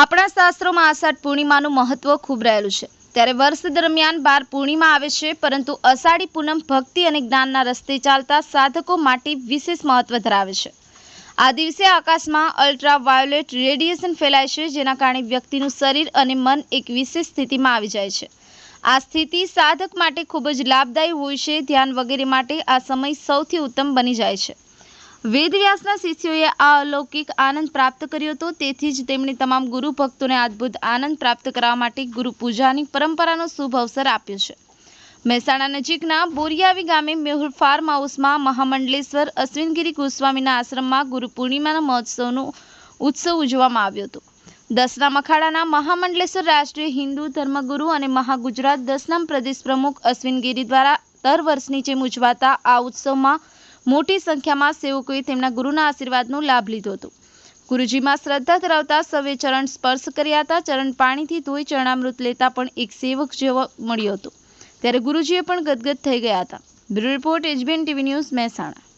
આપણા શાસ્ત્રોમાં આષાઢ પૂર્ણિમાનું મહત્વ ખૂબ રહેલું છે. ત્યારે વર્ષ દરમિયાન બાર પૂર્ણિમા આવે છે, પરંતુ અષાઢી પૂનમ ભક્તિ અને જ્ઞાનના રસ્તે ચાલતા સાધકો માટે વિશેષ મહત્વ ધરાવે છે. આ દિવસે આકાશમાં અલ્ટ્રા વાયોલેટ રેડિયેશન ફેલાય છે, જેના કારણે વ્યક્તિનું શરીર અને મન એક વિશેષ સ્થિતિમાં આવી જાય છે. આ સ્થિતિ સાધક માટે ખૂબ જ લાભદાયી હોય છે. ધ્યાન વગેરે માટે આ સમય સૌથી ઉત્તમ બની જાય છે. વેદવ્યાસના શિષ્યોએ આ અલૌકિક આનંદ પ્રાપ્ત કર્યો હતો. તેથી જ તેમણે તમામ ગુરુ ભક્તોને અદ્ભુત આનંદ પ્રાપ્ત કરવા માટે ગુરુ પૂજાની પરંપરાનો શુભ અવસર આપ્યો છે. મહેસાણા નજીકના બોરિયાવી ગામે મેહુલ ફાર્મ હાઉસમાં મહામંડલેશ્વર અશ્વિનગીરી ગોસ્વામીના આશ્રમમાં ગુરુ પૂર્ણિમાના મહોત્સવનો ઉત્સવ ઉજવવામાં આવ્યો હતો. દસના મખાડાના મહામંડલેશ્વર રાષ્ટ્રીય હિન્દુ ધર્મગુરુ અને મહાગુજરાત દસનામ પ્રદેશ પ્રમુખ અશ્વિનગીરી દ્વારા દર વર્ષની જેમ ઉજવાતા આ ઉત્સવમાં મોટી સંખ્યામાં સેવકોએ તેમના ગુરુના આશીર્વાદનો લાભ લીધો હતો. ગુરુજીમાં શ્રદ્ધા ધરાવતા સૌએ ચરણ સ્પર્શ કર્યા હતા. ચરણ પાણીથી ધોઈ ચરણામૃત લેતા પણ એક સેવક જેવો મળ્યો હતો. ત્યારે ગુરુજીએ પણ ગદગદ થઈ ગયા હતા. Bureau report, HBN TV news Mehsana.